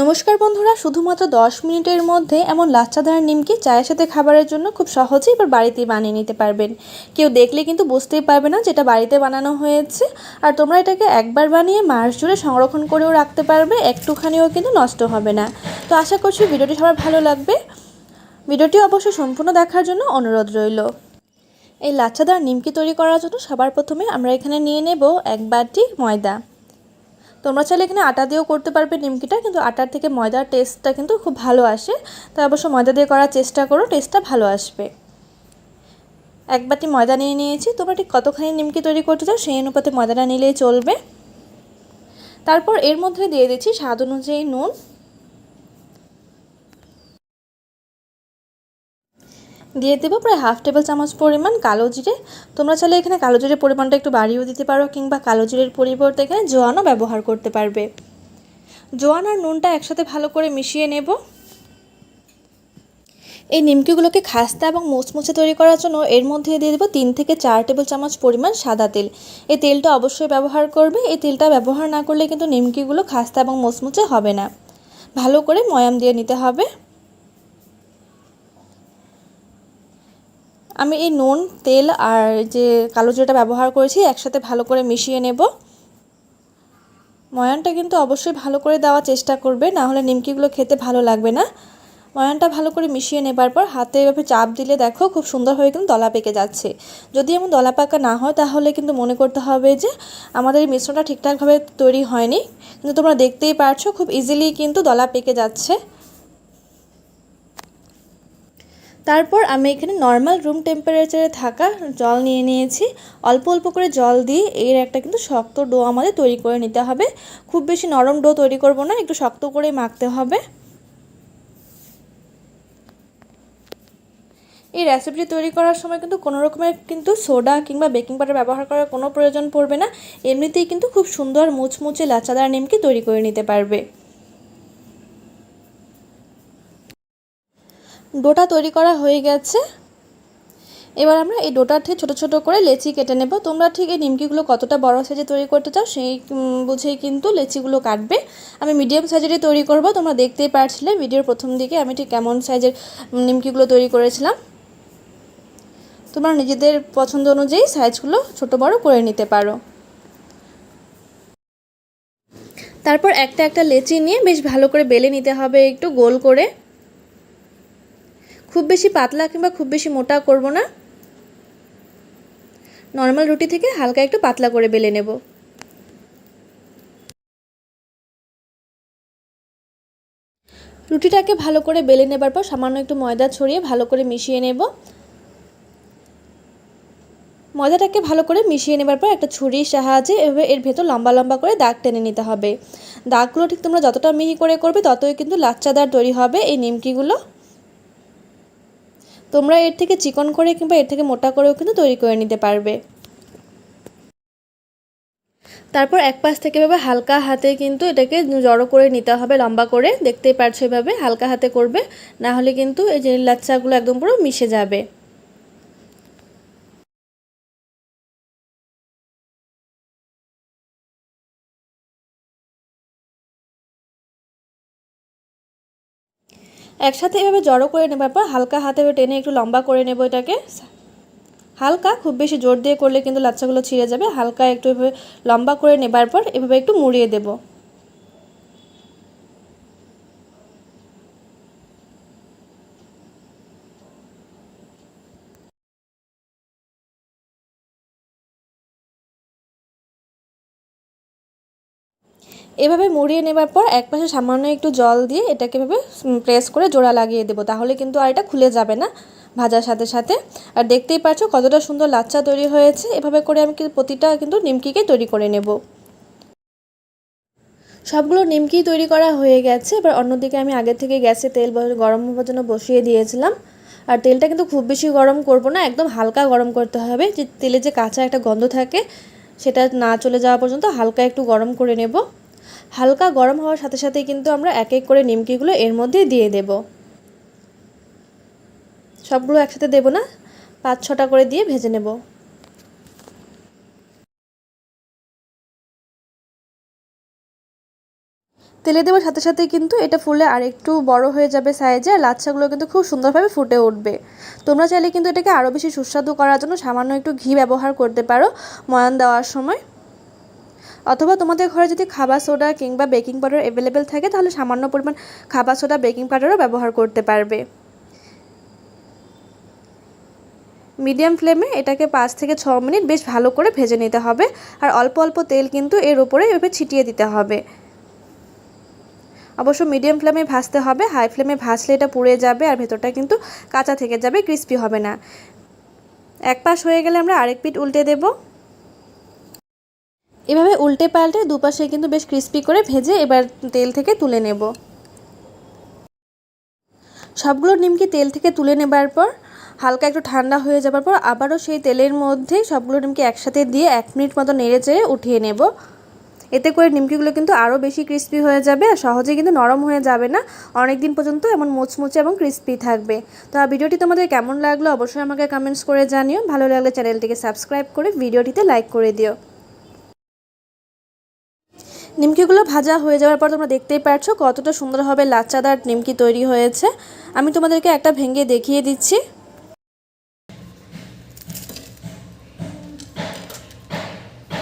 নমস্কার বন্ধুরা, শুধুমাত্র দশ মিনিটের মধ্যে এমন লাচ্চাদার নিমকি চায়ের সাথে খাবারের জন্য খুব সহজেই এবার বাড়িতেই বানিয়ে নিতে পারবেন। কেউ দেখলে কিন্তু বুঝতেই পারবে না যেটা বাড়িতে বানানো হয়েছে। আর তোমরা এটাকে একবার বানিয়ে মাস জুড়ে সংরক্ষণ করেও রাখতে পারবে, একটুখানিও কিন্তু নষ্ট হবে না। তো আশা করছি ভিডিওটি সবার ভালো লাগবে। ভিডিওটি অবশ্যই সম্পূর্ণ দেখার জন্য অনুরোধ রইল। এই লাচ্চাদার নিমকি তৈরি করার জন্য সবার প্রথমে আমরা এখানে নিয়ে নেব এক বাটি ময়দা। তোমরা চাইলে এখানে আটা দিয়েও করতে পারবে নিমকিটা, কিন্তু আটার থেকে ময়দার টেস্টটা কিন্তু খুব ভালো আসে। তাই অবশ্য ময়দা দিয়ে করার চেষ্টা করো টেস্টটা ভালো আসবে। এক বাটি ময়দা নিয়ে নিয়েছি, তোমরা ঠিক কতখানি নিমকি তৈরি করতে চাও সেই অনুপাতে ময়দাটা নিলেই চলবে। তারপর এর মধ্যে দিয়ে দিচ্ছি স্বাদ অনুযায়ী নুন। দিয়ে দেবো প্রায় হাফ টেবিল চামচ পরিমাণ কালো জিরে। তোমরা চাইলে এখানে কালো জিরের পরিমাণটা একটু বাড়িয়েও দিতে পারো কিংবা কালো জিরের পরিবর্তে এখানে জোয়ানও ব্যবহার করতে পারবে। জোয়ান আর নুনটা একসাথে ভালো করে মিশিয়ে নেব। এই নিমকিগুলোকে খাস্তা এবং মুচমুচে তৈরি করার জন্য এর মধ্যে দিয়ে দেবো তিন থেকে চার টেবিল চামচ পরিমাণ সাদা তেল। এই তেলটা অবশ্যই ব্যবহার করবে। এই তেলটা ব্যবহার না করলে কিন্তু নিমকিগুলো খাস্তা এবং মুচমুচে হবে না। ভালো করে ময়াম দিয়ে নিতে হবে। আমি এই নুন, তেল আর যে কালো জিরাটা ব্যবহার করেছি, একসাথে ভালো করে মিশিয়ে নেব। ময়ানটা কিন্তু অবশ্যই ভালো করে দেওয়ার চেষ্টা করবে, না হলে নিমকিগুলো খেতে ভালো লাগবে না। ময়ানটা ভালো করে মিশিয়ে নেবার পর হাতে এভাবে চাপ দিলে দেখো খুব সুন্দরভাবে কিন্তু দলা পেকে যাচ্ছে। যদি এমন দলা পাকা না হয়, তাহলে কিন্তু মনে করতে হবে যে আমাদের এই মিশ্রণটা ঠিকঠাকভাবে তৈরি হয়নি। কিন্তু তোমরা দেখতেই পারছ, খুব ইজিলি কিন্তু দলা পেকে যাচ্ছে। তারপর আমি এখানে নর্মাল রুম টেম্পারেচারে থাকা জল নিয়ে নিয়েছি। অল্প অল্প করে জল দিয়ে এর একটা কিন্তু শক্ত ডো আমাদের তৈরি করে নিতে হবে। খুব বেশি নরম ডো তৈরি করব না, একটু শক্ত করে মাখতে হবে। এই রেসিপিটি তৈরি করার সময় কিন্তু কোনো রকমের কিন্তু সোডা কিংবা বেকিং পাউডার ব্যবহার করার কোনো প্রয়োজন পড়বে না। এমনিতেই কিন্তু খুব সুন্দর মুচমুচে লাচাদার নিমকি তৈরি করে নিতে পারবে। ডোটা তৈরি করা হয়ে গেছে। এবার আমরা এই ডোটার থেকে ছোটো ছোটো করে লেচি কেটে নেব। তোমরা ঠিক এই নিমকিগুলো কতটা বড় সাইজে তৈরি করতে চাও সেই বুঝেই কিন্তু লেচিগুলো কাটবে। আমি মিডিয়াম সাইজেরই তৈরি করব, তোমরা দেখতেই পারছিলে ভিডিওর প্রথম দিকে আমি ঠিক কেমন সাইজের নিমকিগুলো তৈরি করেছিলাম। তোমরা নিজেদের পছন্দ অনুযায়ী সাইজগুলো ছোট বড় করে নিতে পারো। তারপর একটা একটা লেচি নিয়ে বেশ ভালো করে বেলে নিতে হবে একটু গোল করে। খুব বেশি পাতলা কিংবা খুব বেশি মোটা করব না। নর্মাল রুটি থেকে হালকা একটু পাতলা করে বেলে নেব। রুটিটাকে ভালো করে বেলে নেবার পর সামান্য একটু ময়দা ছড়িয়ে ভালো করে মিশিয়ে নেব। ময়দাটাকে ভালো করে মিশিয়ে নেবার পর একটা ছুরির সাহায্যে এভাবে এর ভেতর লম্বা লম্বা করে দাগ টেনে নিতে হবে। দাগগুলো ঠিক তোমরা যতটা মিহি করে করবে ততই কিন্তু লাচ্চাদার তৈরি হবে এই নিমকিগুলো। তোমরা এর থেকে চিকন করে কিংবা এর থেকে মোটা করেও কিন্তু তৈরি করে নিতে পারবে। তারপর এক পাশ থেকে এভাবে হালকা হাতে কিন্তু এটাকে জড়ো করে নিতে হবে, লম্বা করে। দেখতেই পারছ এভাবে হালকা হাতে করবে, না হলে কিন্তু এই যে লাচ্চাগুলো একদম পুরো মিশে যাবে। একসাথে এভাবে জড়ো করে নেবার পর হালকা হাতে টেনে একটু লম্বা করে নেব এটাকে। হালকা, খুব বেশি জোর দিয়ে করলে কিন্তু লাচ্চাগুলো ছিঁড়ে যাবে। হালকা একটু এভাবে লম্বা করে নেবার পর এভাবে একটু মুড়িয়ে দেব। এভাবে মুড়িয়ে নেবার পর এক পাশে সামান্য একটু জল দিয়ে এটাকে এভাবে প্রেস করে জোড়া লাগিয়ে দেবো। তাহলে কিন্তু আর এটা খুলে যাবে না ভাজার সাথে সাথে। আর দেখতেই পাচ্ছ কতটা সুন্দর লাচ্চা তৈরি হয়েছে। এভাবে করে আমি প্রতিটা কিন্তু নিমকিকে তৈরি করে নেব। সবগুলো নিমকি তৈরি করা হয়ে গেছে। এবার অন্যদিকে আমি আগে থেকে গ্যাসে তেল গরম হওয়ার জন্য বসিয়ে দিয়েছিলাম। আর তেলটা কিন্তু খুব বেশি গরম করব না, একদম হালকা গরম করতে হবে। যে তেলে যে কাঁচা একটা গন্ধ থাকে, সেটা না চলে যাওয়া পর্যন্ত হালকা একটু গরম করে নেব। হালকা গরম হওয়ার সাথে সাথে কিন্তু আমরা এক এক করে নিমকিগুলো এর মধ্যে দিয়ে দেব। সবগুলো একসাথে দেব না? পাঁচ ছটা করে দিয়ে ভেজে নেব। তেলে দেওয়ার সাথে সাথে কিন্তু এটা ফুলে আর একটু বড় হয়ে যাবে সাইজে আর লাচ্ছাগুলো কিন্তু খুব সুন্দরভাবে ফুটে উঠবে। তোমরা চাইলে কিন্তু এটাকে আরও বেশি সুস্বাদু করার জন্য সামান্য একটু ঘি ব্যবহার করতে পারো ময়ান দেওয়ার সময়। অথবা তোমাদের ঘরে যদি খাবার সোডা কিংবা বেকিং পাউডার অ্যাভেলেবেল থাকে, তাহলে সামান্য পরিমাণ খাবার সোডা বেকিং পাউডারও ব্যবহার করতে পারবে। মিডিয়াম ফ্লেমে এটাকে পাঁচ থেকে ছ মিনিট বেশ ভালো করে ভেজে নিতে হবে। আর অল্প অল্প তেল কিন্তু এর উপরে এভাবে ছিটিয়ে দিতে হবে। অবশ্য মিডিয়াম ফ্লেমে ভাজতে হবে। হাই ফ্লেমে ভাজলে এটা পুড়ে যাবে আর ভেতরটা কিন্তু কাঁচা থেকে যাবে ক্রিস্পি হবে না। এক পাশ হয়ে গেলে আমরা আরেক পিঠ উল্টে দেব। এভাবে উল্টে পাল্টে দুপাশে কিন্তু বেশ ক্রিস্পি করে ভেজে এবার তেল থেকে তুলে নেব। সবগুলো নিমকি তেল থেকে তুলে নেবার পর, হালকা একটু ঠান্ডা হয়ে যাবার পর আবারও সেই তেলের মধ্যে সবগুলো নিমকি একসাথে দিয়ে এক মিনিট মতো নেড়ে চেড়ে উঠিয়ে নেব। এতে করে নিমকিগুলো কিন্তু আরও বেশি ক্রিস্পি হয়ে যাবে আর সহজে কিন্তু নরম হয়ে যাবে না। অনেক দিন পর্যন্ত এমন মুচমুচে এবং ক্রিস্পি থাকবে। তো ভিডিওটি তোমাদের কেমন লাগল অবশ্যই আমাকে কমেন্টস করে জানিও। ভালো লাগলে চ্যানেলটিকে সাবস্ক্রাইব করে ভিডিওটিতে লাইক করে দিও। নিমকিগুলো ভাজা হয়ে যাওয়ার পর তোমরা দেখতেই পারছ কতটা সুন্দরভাবে লাচ্চাদার নিমকি তৈরি হয়েছে। আমি তোমাদেরকে একটা ভেঙে দেখিয়ে দিচ্ছি।